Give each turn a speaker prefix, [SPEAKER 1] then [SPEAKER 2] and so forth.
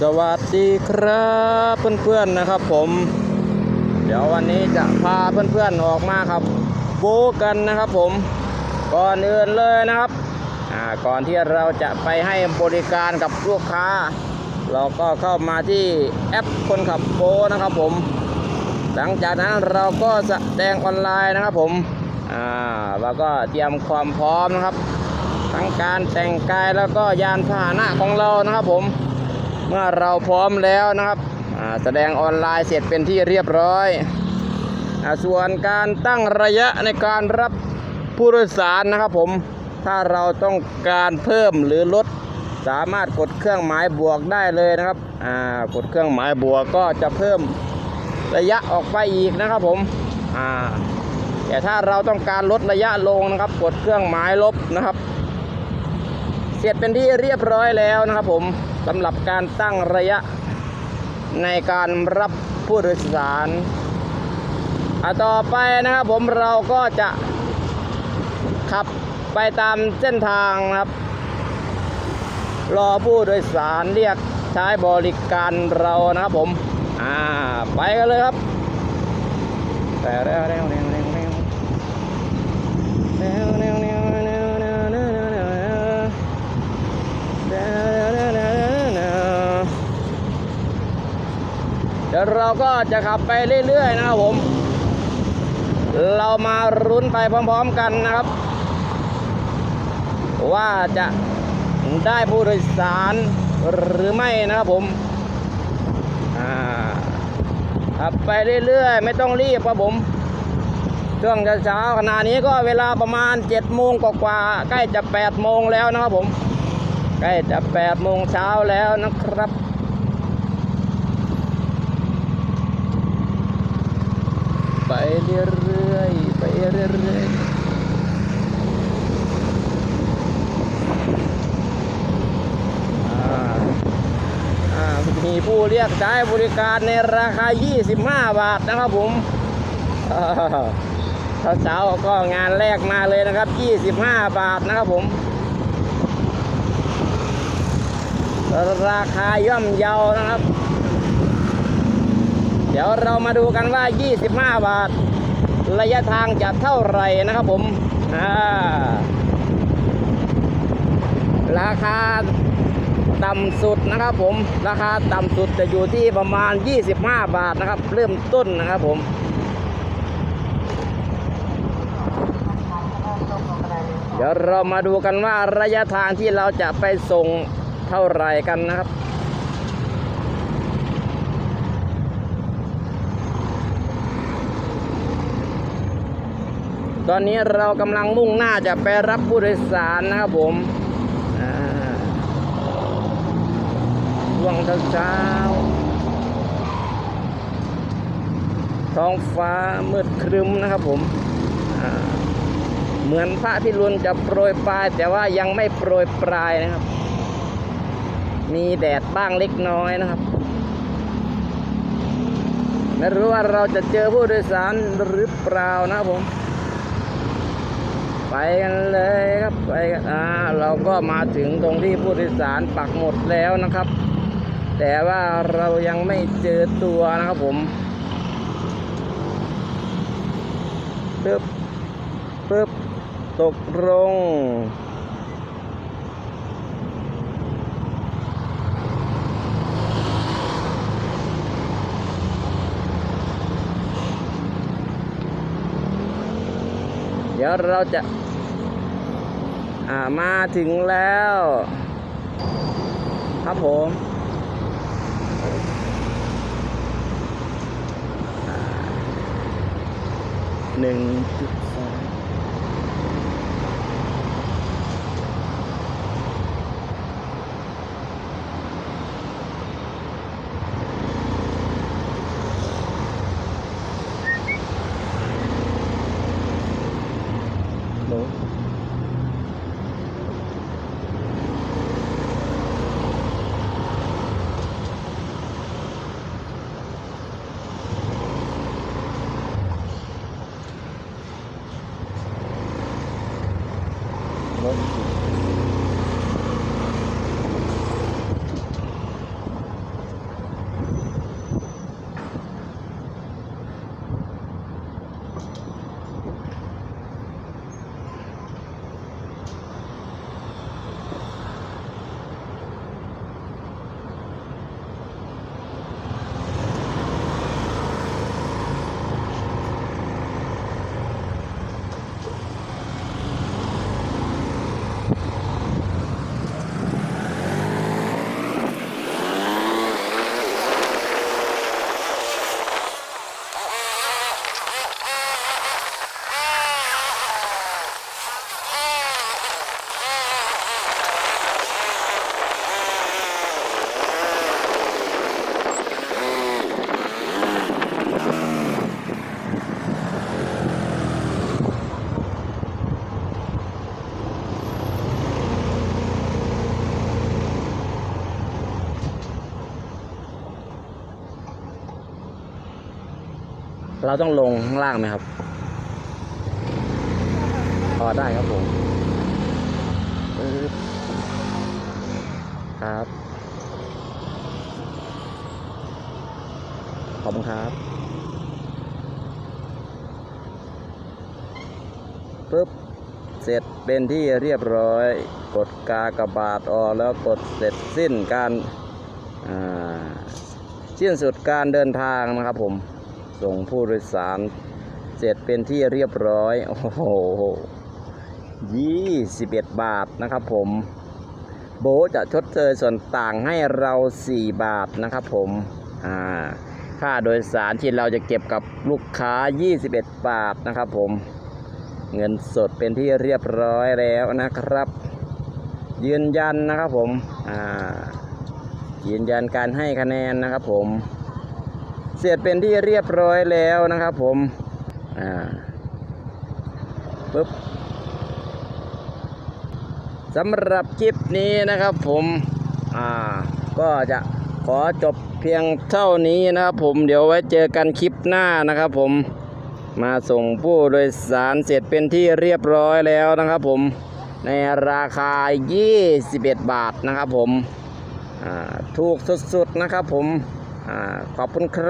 [SPEAKER 1] สวัสดีครับเพื่อนๆนะครับผม เดี๋ยววันนี้จะพาเพื่อนๆออกมาครับโบกันนะครับผมก่อนอื่นเลยนะครับอ่าก่อนที่เราจะไปให้บริการกับลูกค้า เราก็เข้ามาที่แอปคนขับโบนะครับผม หลังจากนั้นเราก็แสดงออนไลน์นะครับผมอ่าแล้วก็เตรียมความพร้อมนะครับ ทั้งการแต่งกายแล้วก็ยานพาหนะของเรานะครับผม เมื่อเราพร้อมแล้วนะครับแสดงออนไลน์เสร็จเป็นที่เรียบร้อยอส่วนการตั้งระยะในการรับผู้โดยสารนะครับผม ถ้าเราต้องการเพิ่มหรือลดสามารถกดเครื่องหมายบวกได้เลยนะครับกดเครื่องหมายบวกก็จะเพิ่มระยะออกไปอีกนะครับผมแต่ถ้าเราต้องการลดระยะลงนะครับ กดเครื่องหมายลบนะครับ เสร็จเป็นที่เรียบร้อยแล้วนะครับผม สำหรับการตั้งระยะในการรับผู้โดยสารอะต่อไปนะครับผมเราก็จะขับไปตามเส้นทางครับ รอผู้โดยสารเรียกใช้บริการเรานะครับผม อ่า ไปกันเลยครับ แต่เร็วเร็ว ก็จะขับไปเรื่อยๆนะครับผม เรามารุ้นไปพร้อมๆกันนะครับ ว่าจะได้ผู้โดยสารหรือไม่นะครับผมขับไปเรื่อยๆ ไม่ต้องรีบครับผมช่วงเช้าๆขณะนี้ก็เวลาประมาณ7จ็ดโมงกว่าๆใกล้จะ8ปดโมงแล้วนะครับผม ใกล้จะ8ปดโมงเช้าแล้วนะครับ ไปเรื่อยๆไปเรื่อยๆมีผู้เรียกใช้บริการในราคา 25 บาทนะครับผมอ่าสาๆก็งานแรกมาเลยนะครับ 25 บาทนะครับผม ราคาย่อมเยานะครับ ดี๋ยวเรามาดูกันว่า 25 บาท ระยะทางจะเท่าไหร่นะครับผมราคาต่ำสุดนะครับผม ราคาต่ำสุดจะอยู่ที่ประมาณ 25 บาทนะครับ เริ่มต้นนะครับผมเดี๋ยวเรามาดูกันว่าระยะทางที่เราจะไปส่งเท่าไหร่กันนะครับ ตอนนี้เรากำลังมุ่งหน้าจะไปรับผู้โดยสารนะครับผมช่วงเช้าท้องฟ้ามืดครึ้มนะครับผม เหมือนพระพิรุณจะโปรยปลาย แต่ว่ายังไม่โปรยปลายนะครับ มีแดดบ้างเล็กน้อยนะครับ ไม่รู้ว่าเราจะเจอผู้โดยสารหรือเปล่านะครับผม ไปกันเลยครับไปกันอ่าเราก็มาถึงตรงที่ผู้โดยสารปักหมดแล้วนะครับ แต่ว่าเรายังไม่เจอตัวนะครับผมปึ๊บปึ๊บตกลง เดี๋ยวเราจะอ่ามาถึงแล้ว ครับผมหนึ่งจุดสองโน้ต เราต้องลงข้างล่างไหมครับพอได้ครับผมครับ ขอบคุณครับปึ๊บ เสร็จเป็นที่เรียบร้อย กดกากระบาทออกแล้วกดเสร็จสิ้นการอ่าสิ้นสุดการเดินทางนะครับผม ส่งผู้โดยสาร เสร็จเป็นที่เรียบร้อย โอ้โหยี่สิบเอ็ดบาทนะครับผม โบจะชดเชยส่วนต่างให้เรา4บาทนะครับผมอ่าค่าโดยสารที่เราจะเก็บกับลูกค้า 21 บาทนะครับผม เงินสดเป็นที่เรียบร้อยแล้วนะครับ ยืนยันนะครับผม อ่า ยืนยันการให้คะแนนนะครับผม เสร็จเป็นที่เรียบร้อยแล้วนะครับผมอ่าปึ๊บสำหรับคลิปนี้นะครับผมอ่าก็จะขอจบเพียงเท่านี้นะครับผมเดี๋ยวไว้เจอกันคลิปหน้านะครับผมมาส่งผู้โดยสารเสร็จเป็นที่เรียบร้อยแล้วนะครับผมในราคา 21 บาทนะครับผมถูกสุดๆนะครับผมอขอบคุณครับ